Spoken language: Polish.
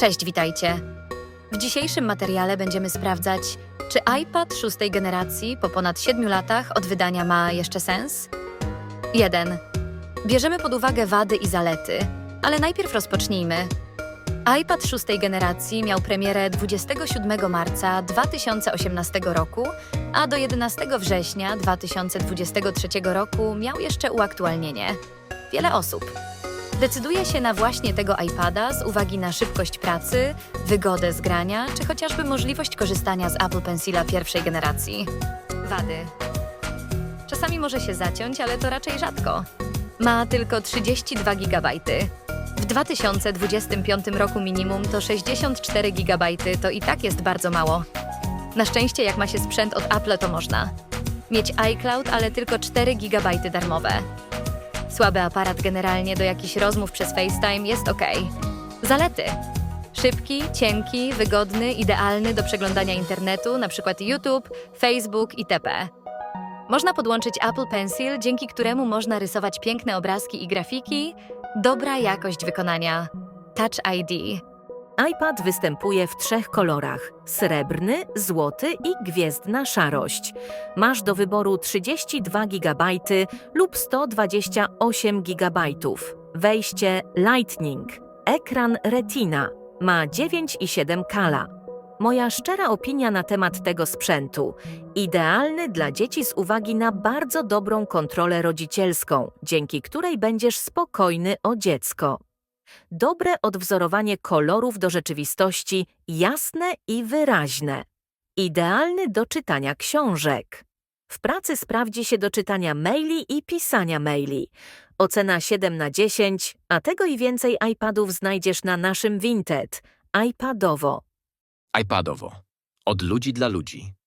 Cześć, witajcie. W dzisiejszym materiale będziemy sprawdzać, czy iPad szóstej generacji po ponad 7 latach od wydania ma jeszcze sens? 1. Bierzemy pod uwagę wady i zalety, ale najpierw rozpocznijmy. iPad szóstej generacji miał premierę 27 marca 2018 roku, a do 11 września 2023 roku miał jeszcze uaktualnienie. Wiele osób decyduje się na właśnie tego iPada z uwagi na szybkość pracy, wygodę zgrania, czy chociażby możliwość korzystania z Apple Pencila pierwszej generacji. Wady. Czasami może się zaciąć, ale to raczej rzadko. Ma tylko 32 GB. W 2025 roku minimum to 64 GB to i tak jest bardzo mało. Na szczęście, jak ma się sprzęt od Apple, to można. Mieć iCloud, ale tylko 4 GB darmowe. Słaby aparat generalnie do jakichś rozmów przez FaceTime jest ok. Zalety. Szybki, cienki, wygodny, idealny do przeglądania internetu, np. YouTube, Facebook itp. Można podłączyć Apple Pencil, dzięki któremu można rysować piękne obrazki i grafiki. Dobra jakość wykonania. Touch ID. iPad występuje w trzech kolorach: srebrny, złoty i gwiezdna szarość. Masz do wyboru 32 GB lub 128 GB. Wejście Lightning. Ekran Retina. Ma 9,7 kala. Moja szczera opinia na temat tego sprzętu. Idealny dla dzieci z uwagi na bardzo dobrą kontrolę rodzicielską, dzięki której będziesz spokojny o dziecko. Dobre odwzorowanie kolorów do rzeczywistości, jasne i wyraźne. Idealny do czytania książek. W pracy sprawdzi się do czytania maili i pisania maili. Ocena 7 na 10, a tego i więcej iPadów znajdziesz na naszym Vinted. iPadowo. iPadowo. Od ludzi dla ludzi.